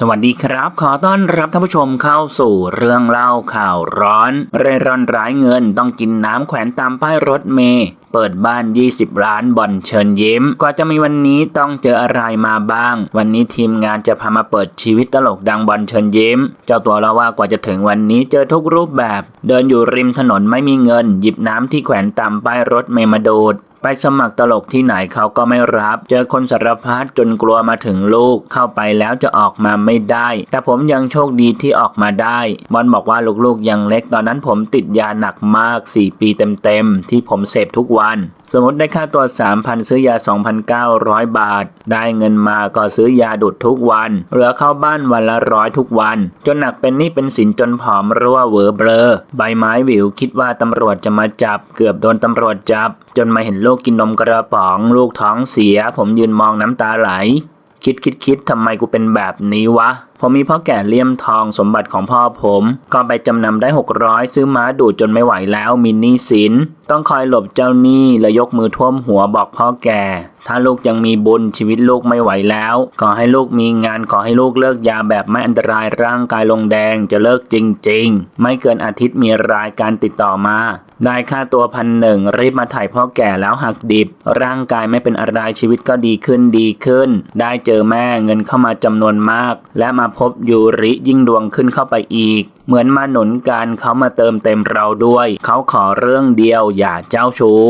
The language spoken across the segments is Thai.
สวัสดีครับ ขอต้อนรับท่านผู้ชมเข้าสู่เรื่องเล่าข่าวร้อน เร่ร่อนร้ายเงินต้องกินน้ำแขวนตามป้ายรถเมย์เปิดบ้าน 20 ล้านบอนเชิญยิ้มกว่าจะมีวันนี้ต้องเจออะไรมาบ้าง วันนี้ทีมงานจะพามาเปิดชีวิตตลกดังบอลเชิญยิ้ม เจ้าตัวเล่าว่ากว่าจะถึงวันนี้เจอทุกรูปแบบ เดินอยู่ริมถนนไม่มีเงิน หยิบน้ำที่แขวนตามป้ายรถเมย์มาดูด ไปสมัครตลกที่ไหนเขาก็ไม่รับ เจอคนสารพัดจนกลัวมาถึงลูก เข้าไปแล้วจะออกมาไม่ได้ แต่ผมยังโชคดีที่ออกมาได้บอลบอกว่าลูกๆยังเล็กตอนนั้นผมติดยาหนักมาก 4 ปีเต็มๆ ที่ผมเสพทุกวัน สมมติได้ค่าตัว 3,000 ซื้อยา 2,900 บาท ได้เงินมาก็ซื้อยาดูดทุกวัน เหลือเข้าบ้านวันละร้อยทุกวัน จนหนักเป็นหนี้เป็นสินจนผอมรั่วเวอเบลอใบไม้วิวคิดว่าตำรวจจะมาจับ เกือบโดนตำรวจจับ จนมาเห็นลูกกินนมกระป๋อง ลูกท้องเสีย ผมยืนมองน้ำตาไหล คิดคิดคิดทำไมกูเป็นแบบนี้วะ ผมมีพ่อแก่เลี่ยมทองสมบัติของพ่อผมก็ไปจำนำได้ 600 ซื้อม้าดูดจนไม่ไหวแล้วมีหนี้สิน ต้องคอยหลบเจ้าหนี้และยกมือท่วมหัวบอกพ่อแก่ ถ้าลูกยังมีบุญชีวิตลูกไม่ไหวแล้วขอให้ลูกมีงานขอให้ลูกเลิกยาแบบไม่อันตรายร่างกายลงแดงจะเลิกจริง ๆ ไม่เกินอาทิตย์มีรายการติดต่อมา ได้ค่าตัวพันหนึ่งรีบมาถ่ายพ่อแก่แล้วหักดิบ ร่างกายไม่เป็นอะไรชีวิตก็ดีขึ้นดีขึ้น ได้เจอแม่เงินเข้ามาจำนวนมาก และมาพบยูริยิ่งดวงขึ้นเข้าไปอีก เหมือนมาหนุนกันเขามาเติมเต็มเราด้วย เขาขอเรื่องเดียวอย่าเจ้าชู้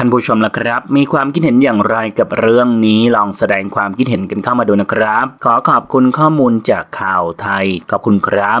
ท่านผู้ชมล่ะครับ มีความคิดเห็นอย่างไรกับเรื่องนี้ลองแสดงความคิดเห็นกันเข้ามาดูนะครับ ขอขอบคุณข้อมูลจากข่าวไทย ขอบคุณครับ